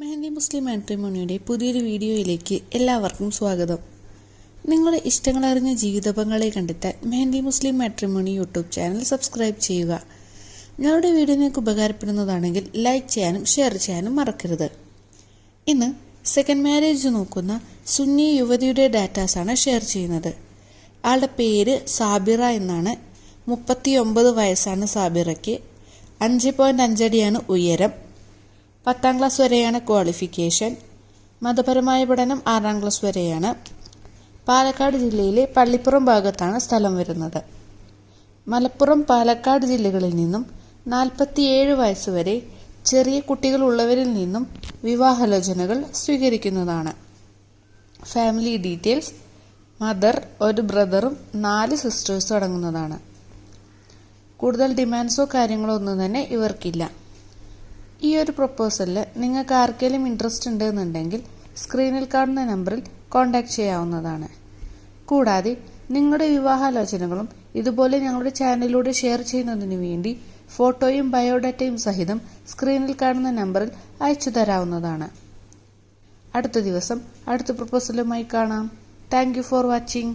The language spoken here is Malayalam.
മെഹന്തി മുസ്ലിം മാട്രിമോണിയുടെ പുതിയൊരു വീഡിയോയിലേക്ക് എല്ലാവർക്കും സ്വാഗതം. നിങ്ങളുടെ ഇഷ്ടങ്ങളറിഞ്ഞ ജീവിത പങ്കാളി കണ്ടെത്താൻ Mehandi Muslim matrimony YouTube channel subscribe ചെയ്യുക. ഞങ്ങളുടെ വീഡിയോ നിങ്ങൾക്ക് ഉപകാരപ്പെടുന്നതാണെങ്കിൽ ലൈക്ക് ചെയ്യാനും ഷെയർ ചെയ്യാനും മറക്കരുത്. ഇന്ന് സെക്കൻഡ് മാരേജ് നോക്കുന്ന സുന്നി യുവതിയുടെ ഡാറ്റാസാണ് ഷെയർ ചെയ്യുന്നത്. ആളുടെ പേര് സാബിറ എന്നാണ്. മുപ്പത്തി ഒമ്പത് വയസ്സാണ് സാബിറയ്ക്ക്. അഞ്ച് പോയിന്റ് അഞ്ചടിയാണ് ഉയരം. പത്താം ക്ലാസ് വരെയാണ് ക്വാളിഫിക്കേഷൻ മതപരമായ പഠനം ആറാം ക്ലാസ് വരെയാണ്. പാലക്കാട് ജില്ലയിലെ പള്ളിപ്പുറം ഭാഗത്താണ് സ്ഥലം വരുന്നത്. മലപ്പുറം പാലക്കാട് ജില്ലകളിൽ നിന്നും നാൽപ്പത്തിയേഴ് വയസ്സ് വരെ ചെറിയ കുട്ടികളുള്ളവരിൽ നിന്നും വിവാഹാലോചനകൾ സ്വീകരിക്കുന്നതാണ്. ഫാമിലി ഡീറ്റെയിൽസ് മദർ ഒരു ബ്രദറും നാല് സിസ്റ്റേഴ്സും അടങ്ങുന്നതാണ്. കൂടുതൽ ഡിമാൻഡ്സോ കാര്യങ്ങളോ ഒന്നും തന്നെ ഇവർക്കില്ല. ഈ ഒരു പ്രപ്പോസലിൽ നിങ്ങൾക്ക് ആർക്കെങ്കിലും ഇൻട്രസ്റ്റ് ഉണ്ടെന്നുണ്ടെങ്കിൽ സ്ക്രീനിൽ കാണുന്ന നമ്പറിൽ കോൺടാക്ട് ചെയ്യാവുന്നതാണ്. കൂടാതെ നിങ്ങളുടെ വിവാഹാലോചനകളും ഇതുപോലെ ഞങ്ങളുടെ ചാനലിലൂടെ ഷെയർ ചെയ്യുന്നതിനു വേണ്ടി ഫോട്ടോയും ബയോഡാറ്റയും സഹിതം സ്ക്രീനിൽ കാണുന്ന നമ്പറിൽ അയച്ചു തരാവുന്നതാണ്. അടുത്ത ദിവസം അടുത്ത പ്രൊപ്പോസലുമായി കാണാം. Thank for watching